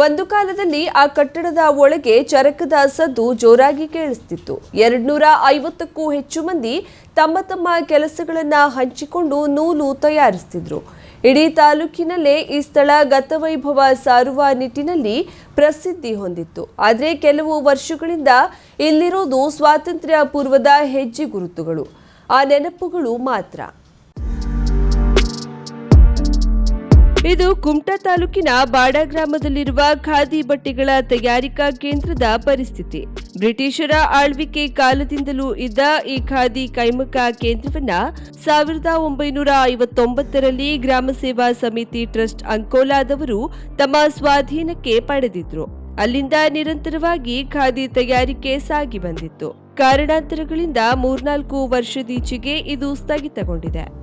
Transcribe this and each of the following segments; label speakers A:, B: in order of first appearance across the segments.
A: ಒಂದು ಕಾಲದಲ್ಲಿ ಆ ಕಟ್ಟಡದ ಒಳಗೆ ಚರಕದ ಸದ್ದು ಜೋರಾಗಿ ಕೇಳಿಸ್ತಿತ್ತು. ಎರಡ್ನೂರ ಐವತ್ತಕ್ಕೂ ಹೆಚ್ಚು ಮಂದಿ ತಮ್ಮ ತಮ್ಮ ಕೆಲಸಗಳನ್ನ ಹಂಚಿಕೊಂಡು ನೂಲು ತಯಾರಿಸ್ತಿದ್ರು. ಇಡೀ ತಾಲೂಕಿನಲ್ಲೇ ಈ ಸ್ಥಳ ಗತವೈಭವ ಸಾರುವ ನಿಟ್ಟಿನಲ್ಲಿ ಪ್ರಸಿದ್ಧಿ ಹೊಂದಿತ್ತು. ಆದರೆ ಕೆಲವು ವರ್ಷಗಳಿಂದ ಇಲ್ಲಿರೋದು ಸ್ವಾತಂತ್ರ್ಯ ಪೂರ್ವದ ಹೆಜ್ಜೆ ಗುರುತುಗಳು. ಆ ನೆನಪುಗಳು ಮಾತ್ರ. ಇದು ಕುಮಟಾ ತಾಲೂಕಿನ ಬಾಡ ಗ್ರಾಮದಲ್ಲಿರುವ ಖಾದಿ ಬಟ್ಟೆಗಳ ತಯಾರಿಕಾ ಕೇಂದ್ರದ ಪರಿಸ್ಥಿತಿ. ಬ್ರಿಟಿಷರ ಆಳ್ವಿಕೆ ಕಾಲದಿಂದಲೂ ಇದ್ದ ಈ ಖಾದಿ ಕೈಮಗ್ಗ ಕೇಂದ್ರವನ್ನ ಸಾವಿರದ ಒಂಬೈನೂರ ಐವತ್ತೊಂಬತ್ತರಲ್ಲಿ ಗ್ರಾಮ ಸೇವಾ ಸಮಿತಿ ಟ್ರಸ್ಟ್ ಅಂಕೋಲಾದವರು ತಮ್ಮ ಸ್ವಾಧೀನಕ್ಕೆ ಪಡೆದಿದ್ರು. ಅಲ್ಲಿಂದ ನಿರಂತರವಾಗಿ ಖಾದಿ ತಯಾರಿಕೆ ಸಾಗಿ ಬಂದಿತ್ತು. ಕಾರಣಾಂತರಗಳಿಂದ ಮೂರ್ನಾಲ್ಕು ವರ್ಷದೀಚೆಗೆ ಇದು ಸ್ಥಗಿತಗೊಂಡಿದೆ.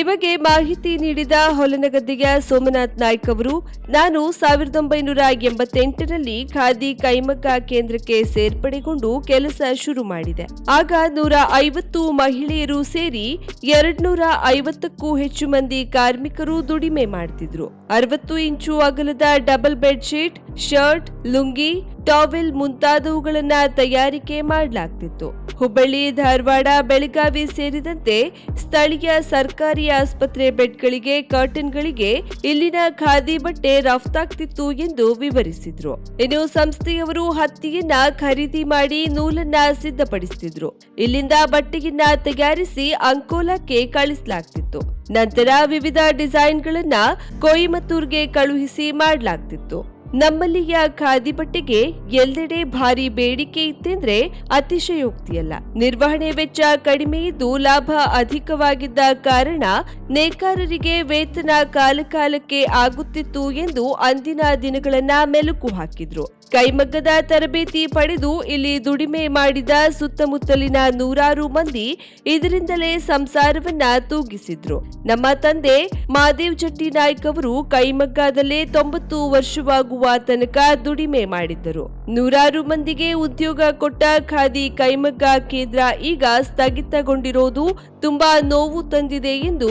A: ಈ ಬಗ್ಗೆ ಮಾಹಿತಿ ನೀಡಿದ ಹೊಲನಗದ್ದೆಯ ಸೋಮನಾಥ್ ನಾಯ್ಕ ಅವರು, ನಾನು ಸಾವಿರದ ಒಂಬೈನೂರ ಎಂಬತ್ತೆಂಟರಲ್ಲಿ ಖಾದಿ ಕೈಮಗ್ಗ ಕೇಂದ್ರಕ್ಕೆ ಸೇರ್ಪಡೆಗೊಂಡು ಕೆಲಸ ಶುರು ಮಾಡಿದೆ. ಆಗ ನೂರ ಐವತ್ತು ಮಹಿಳೆಯರು ಸೇರಿ ಎರಡ್ನೂರ ಐವತ್ತಕ್ಕೂ ಹೆಚ್ಚು ಮಂದಿ ಕಾರ್ಮಿಕರು ದುಡಿಮೆ ಮಾಡ್ತಿದ್ರು. ಅರವತ್ತು ಇಂಚು ಅಗಲದ double bed sheet, shirt lungi, towel ಮುಂತಾದವುಗಳನ್ನ ತಯಾರಿಕೆ ಮಾಡಲಾಗ್ತಿತ್ತು. ಹುಬ್ಬಳ್ಳಿ, ಧಾರವಾಡ, ಬೆಳಗಾವಿ ಸೇರಿದಂತೆ ಸ್ಥಳೀಯ ಸರ್ಕಾರಿ ಆಸ್ಪತ್ರೆ ಬೆಡ್ಗಳಿಗೆ, ಕರ್ಟನ್ಗಳಿಗೆ ಇಲ್ಲಿನ ಖಾದಿ ಬಟ್ಟೆ ರಫ್ತಾಗ್ತಿತ್ತು ಎಂದು ವಿವರಿಸಿದ್ರು. ಇನ್ನು ಸಂಸ್ಥೆಯವರು ಹತ್ತಿಯನ್ನ ಖರೀದಿ ಮಾಡಿ ನೂಲನ್ನ ಸಿದ್ಧಪಡಿಸುತ್ತಿದ್ರು ಇಲ್ಲಿಂದ ಬಟ್ಟೆಯನ್ನ ತಯಾರಿಸಿ ಅಂಕೋಲಾಕ್ಕೆ ಕಳಿಸಲಾಗ್ತಿತ್ತು. ನಂತರ ವಿವಿಧ ಡಿಸೈನ್ಗಳನ್ನ ಕೊಯಿಮತ್ತೂರ್ಗೆ ಕಳುಹಿಸಿ ಮಾಡಲಾಗ್ತಿತ್ತು. ನಮ್ಮಲ್ಲಿಯ ಖಾದಿ ಬಟ್ಟೆಗೆ ಎಲ್ಲೆಡೆ ಭಾರಿ ಬೇಡಿಕೆ ಇತ್ತೆಂದ್ರೆ ಅತಿಶಯೋಕ್ತಿಯಲ್ಲ. ನಿರ್ವಹಣೆ ವೆಚ್ಚ ಕಡಿಮೆ ಇದ್ದು ಲಾಭ ಅಧಿಕವಾಗಿದ್ದ ಕಾರಣ ನೇಕಾರರಿಗೆ ವೇತನ ಕಾಲಕಾಲಕ್ಕೆ ಆಗುತ್ತಿತ್ತು ಎಂದು ಅಂದಿನ ದಿನಗಳನ್ನ ಮೆಲುಕು ಹಾಕಿದ್ರು. ಕೈಮಗ್ಗದ ತರಬೇತಿ ಪಡೆದು ಇಲ್ಲಿ ದುಡಿಮೆ ಮಾಡಿದ ಸುತ್ತಮುತ್ತಲಿನ ನೂರಾರು ಮಂದಿ ಇದರಿಂದಲೇ ಸಂಸಾರವನ್ನ ತೂಗಿಸಿದ್ರು. ನಮ್ಮ ತಂದೆ ಮಾದೇವ್ ಜಟ್ಟಿ ನಾಯ್ಕ್ ಅವರು ಕೈಮಗ್ಗದಲ್ಲೇ ತೊಂಬತ್ತು ವರ್ಷವಾಗುವ ತನಕ ದುಡಿಮೆ ಮಾಡಿದ್ದರು. ನೂರಾರು ಮಂದಿಗೆ ಉದ್ಯೋಗ ಕೊಟ್ಟ ಖಾದಿ ಕೈಮಗ್ಗ ಕೇಂದ್ರ ಈಗ ಸ್ಥಗಿತಗೊಂಡಿರೋದು ತುಂಬಾ ನೋವು ತಂದಿದೆ ಎಂದು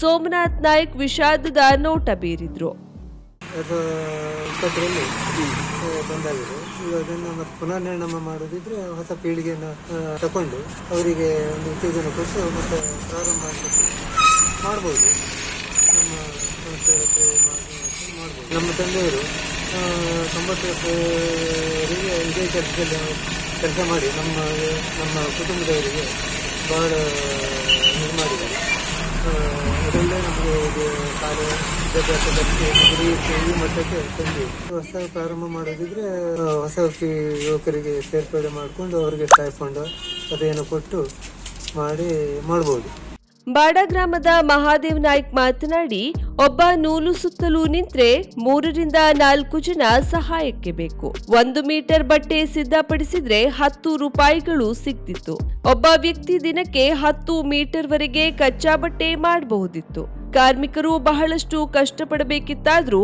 A: ಸೋಮನಾಥ್ ನಾಯ್ಕ್ ವಿಷಾದದ ನೋಟ ಬೀರಿದ್ರು.
B: ಅದು ಇಪ್ಪತ್ತರಲ್ಲಿ ಬಂದಾಗಿದೆ. ಈಗ ಅದನ್ನು ಮತ್ತೆ ಪುನರ್ ನಿರ್ಣಯ ಮಾಡೋದಿದ್ರೆ ಹೊಸ ಪೀಳಿಗೆಯನ್ನು ತಗೊಂಡು ಅವರಿಗೆ ಒಂದು ಉತ್ತೇಜನ ಕೊಟ್ಟು ಮತ್ತೆ ಪ್ರಾರಂಭ ಮಾಡ್ಬೋದು. ನಮ್ಮ ಸಂಸ್ಥೆ ಮಾಡ್ಬೋದು ನಮ್ಮ ತಂದೆಯವರು ತೊಂಬತ್ತು ವರ್ಷವರಿಗೆ ಇದೇ ಕೆಲಸದಲ್ಲಿ ಕೆಲಸ ಮಾಡಿ ನಮ್ಮ ನಮ್ಮ ಕುಟುಂಬದವರಿಗೆ ಬಹಳ ಇದು ಮಾಡಿದ್ದಾರೆ. ಅದರಲ್ಲೇ ನಮಗೆ ಇದು ಕಾಲ ಹೊಸ ಪ್ರಾರಂಭ ಮಾಡೋದಿದ್ರೆ ಹೊಸ ಯುವಕರಿಗೆ ಸೇರ್ಪಡೆ ಮಾಡಿಕೊಂಡು ಅವರಿಗೆ ಕಾಯ್ಕೊಂಡು ಅದೇನು ಕೊಟ್ಟು ಮಾಡಿ ಮಾಡ್ಬೋದು.
A: ಬಾಡ ಗ್ರಾಮದ ಮಹಾದೇವ್ ನಾಯ್ಕ್ ಮಾತನಾಡಿ, ಒಬ್ಬ ನೂಲು ಸುತ್ತಲೂ ನಿಂತ್ರೆ ಮೂರರಿಂದ ನಾಲ್ಕು ಜನ ಸಹಾಯಕ್ಕೆ ಬೇಕು. ಒಂದು ಮೀಟರ್ ಬಟ್ಟೆ ಸಿದ್ಧಪಡಿಸಿದ್ರೆ ಹತ್ತು ರೂಪಾಯಿಗಳು ಸಿಗ್ತಿತ್ತು. ಒಬ್ಬ ವ್ಯಕ್ತಿ ದಿನಕ್ಕೆ ಹತ್ತು ಮೀಟರ್ ವರೆಗೆ ಕಚ್ಚಾ ಬಟ್ಟೆ ಮಾಡಬಹುದಿತ್ತು. ಕಾರ್ಮಿಕರು ಬಹಳಷ್ಟು ಕಷ್ಟಪಡಬೇಕಿತ್ತಾದ್ರೂ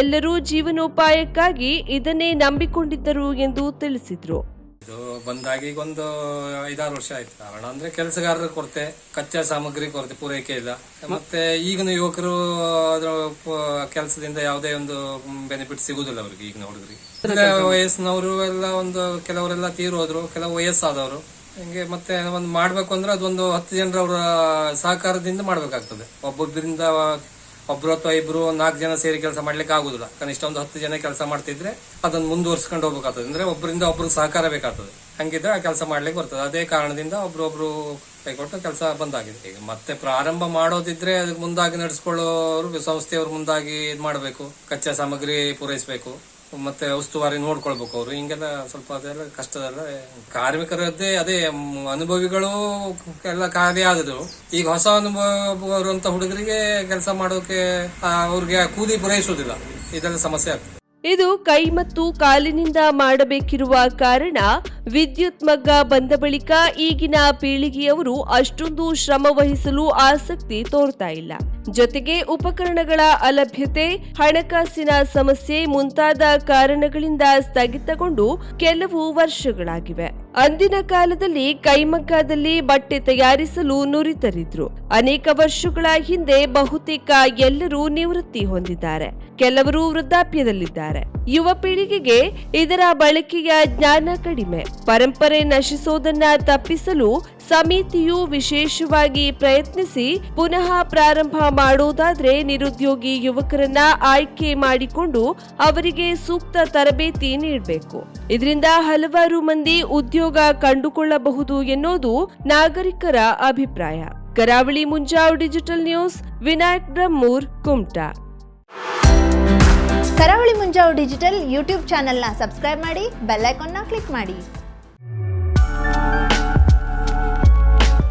A: ಎಲ್ಲರೂ ಜೀವನೋಪಾಯಕ್ಕಾಗಿ ಇದನ್ನೇ ನಂಬಿಕೊಂಡಿದ್ದರು ಎಂದು ತಿಳಿಸಿದ್ರು.
C: ಇದು ಬಂದಾಗಿ ಈಗ ಒಂದು ಐದಾರು ವರ್ಷ ಆಯ್ತು. ಕಾರಣ ಅಂದ್ರೆ ಕೆಲಸಗಾರರ ಕೊರತೆ, ಕಚ್ಚಾ ಸಾಮಗ್ರಿ ಕೊರತೆ ಪೂರೈಕೆ ಇಲ್ಲ. ಮತ್ತೆ ಈಗಿನ ಯುವಕರು ಅದ್ರ ಕೆಲಸದಿಂದ ಯಾವುದೇ ಒಂದು ಬೆನಿಫಿಟ್ ಸಿಗುದಿಲ್ಲ ಅವ್ರಿಗೆ ಈಗಿನ ಹುಡುಗರಿಗೆ ವಯಸ್ಸಿನವರು ಎಲ್ಲ ಒಂದು ಕೆಲವರೆಲ್ಲ ತೀರೋದ್ರು, ಕೆಲವು ವಯಸ್ಸಾದವರು. ಹಿಂಗೆ ಮತ್ತೆ ಒಂದು ಮಾಡ್ಬೇಕು ಅಂದ್ರೆ ಅದೊಂದು ಹತ್ತು ಜನರ ಅವರ ಸಹಕಾರದಿಂದ ಮಾಡ್ಬೇಕಾಗ್ತದೆ. ಒಬ್ಬೊಬ್ಬರಿಂದ ಒಬ್ರು ಅಥವಾ ಇಬ್ರು ನಾಲ್ಕು ಜನ ಸೇರಿ ಕೆಲಸ ಮಾಡ್ಲಿಕ್ಕೆ ಆಗುದಿಲ್ಲ. ಕನಿಷ್ಠ ಒಂದು ಹತ್ತು ಜನ ಕೆಲಸ ಮಾಡ್ತಿದ್ರೆ ಅದನ್ನ ಮುಂದುವರ್ಸ್ಕೊಂಡು ಹೋಗ್ಬೇಕಾಗ್ತದೆ. ಅಂದ್ರೆ ಒಬ್ಬರಿಂದ ಒಬ್ರು ಸಹಕಾರ ಬೇಕಾಗ್ತದೆ. ಹಂಗಿದ್ರೆ ಆ ಕೆಲಸ ಮಾಡ್ಲಿಕ್ಕೆ ಬರ್ತದೆ. ಅದೇ ಕಾರಣದಿಂದ ಒಬ್ರೊಬ್ರು ಕೈಕೊಟ್ಟು ಕೆಲಸ ಬಂದಾಗಿದೆ. ಈಗ ಮತ್ತೆ ಪ್ರಾರಂಭ ಮಾಡೋದಿದ್ರೆ ಅದಕ್ಕೆ ಮುಂದಾಗಿ ನಡೆಸ್ಕೊಳ್ಳೋರು ಸಂಸ್ಥೆಯವರು ಮುಂದಾಗಿ ಇದು ಮಾಡಬೇಕು ಕಚ್ಚಾ ಸಾಮಗ್ರಿ ಪೂರೈಸಬೇಕು. ಮತ್ತೆ ಉಸ್ತುವಾರಿ ನೋಡ್ಕೊಳ್ಬೇಕು ಅವರು. ಹಿಂಗೆಲ್ಲ ಸ್ವಲ್ಪ ಅದೆಲ್ಲ ಕಷ್ಟದಲ್ಲ ಕಾರ್ಮಿಕರದ್ದೇ ಅದೇ ಅನುಭವಿಗಳು ಎಲ್ಲ ಖಾಲಿ ಆದದು ಈಗ ಹೊಸ ಅನುಭವ ಬರುವಂತ ಹುಡುಗರಿಗೆ ಕೆಲಸ ಮಾಡೋಕೆ ಅವ್ರಿಗೆ ಕೂದಿ ಪೂರೈಸುವುದಿಲ್ಲ. ಇದೆಲ್ಲ ಸಮಸ್ಯೆ ಆಗ್ತದೆ.
A: ಇದು ಕೈ ಮತ್ತು ಕಾಲಿನಿಂದ ಮಾಡಬೇಕಿರುವ ಕಾರಣ ವಿದ್ಯುತ್ ಮಗ್ಗ ಬಂದ ಬಳಿಕ ಈಗಿನ ಪೀಳಿಗೆಯವರು ಅಷ್ಟೊಂದು ಶ್ರಮ ವಹಿಸಲು ಆಸಕ್ತಿ ತೋರ್ತಾ ಇಲ್ಲ. ಜೊತೆಗೆ ಉಪಕರಣಗಳ ಅಲಭ್ಯತೆ, ಹಣಕಾಸಿನ ಸಮಸ್ಯೆ ಮುಂತಾದ ಕಾರಣಗಳಿಂದ ಸ್ಥಗಿತಗೊಂಡು ಕೆಲವು ವರ್ಷಗಳಾಗಿವೆ. ಅಂದಿನ ಕಾಲದಲ್ಲಿ ಕೈಮಗ್ಗದಲ್ಲಿ ಬಟ್ಟೆ ತಯಾರಿಸಲು ನುರಿತರಿದ್ರು. ಅನೇಕ ವರ್ಷಗಳ ಹಿಂದೆ ಬಹುತೇಕ ಎಲ್ಲರೂ ನಿವೃತ್ತಿ ಹೊಂದಿದ್ದಾರೆ. ಕೆಲವರು ವೃದ್ಧಾಪ್ಯದಲ್ಲಿದ್ದಾರೆ. ಯುವ ಪೀಳಿಗೆಗೆ ಇದರ ಬಳಕೆಯ ಜ್ಞಾನ ಕಡಿಮೆ. ಪರಂಪರೆ ನಶಿಸೋದನ್ನ ತಪ್ಪಿಸಲು ಸಮಿತಿಯು ವಿಶೇಷವಾಗಿ ಪ್ರಯತ್ನಿಸಿ ಪುನಃ ಪ್ರಾರಂಭ ಮಾಡುವುದಾದರೆ ನಿರುದ್ಯೋಗಿ ಯುವಕರನ್ನ ಆಯ್ಕೆ ಮಾಡಿಕೊಂಡು ಅವರಿಗೆ ಸೂಕ್ತ ತರಬೇತಿ ನೀಡಬೇಕು. ಇದರಿಂದ ಹಲವಾರು ಮಂದಿ ಉದ್ಯೋಗ ಕಂಡುಕೊಳ್ಳಬಹುದು ಎನ್ನುವುದು ನಾಗರಿಕರ ಅಭಿಪ್ರಾಯ. Karavali Munjav digital news, Vinayak Brahmur, Kumta.
D: Karavali Munjav digital YouTube ಚಾನೆಲ್ನ ಸಬ್ಸ್ಕ್ರೈಬ್ ಮಾಡಿ, ಬೆಲ್ ಐಕಾನ್ನ ಕ್ಲಿಕ್ ಮಾಡಿ.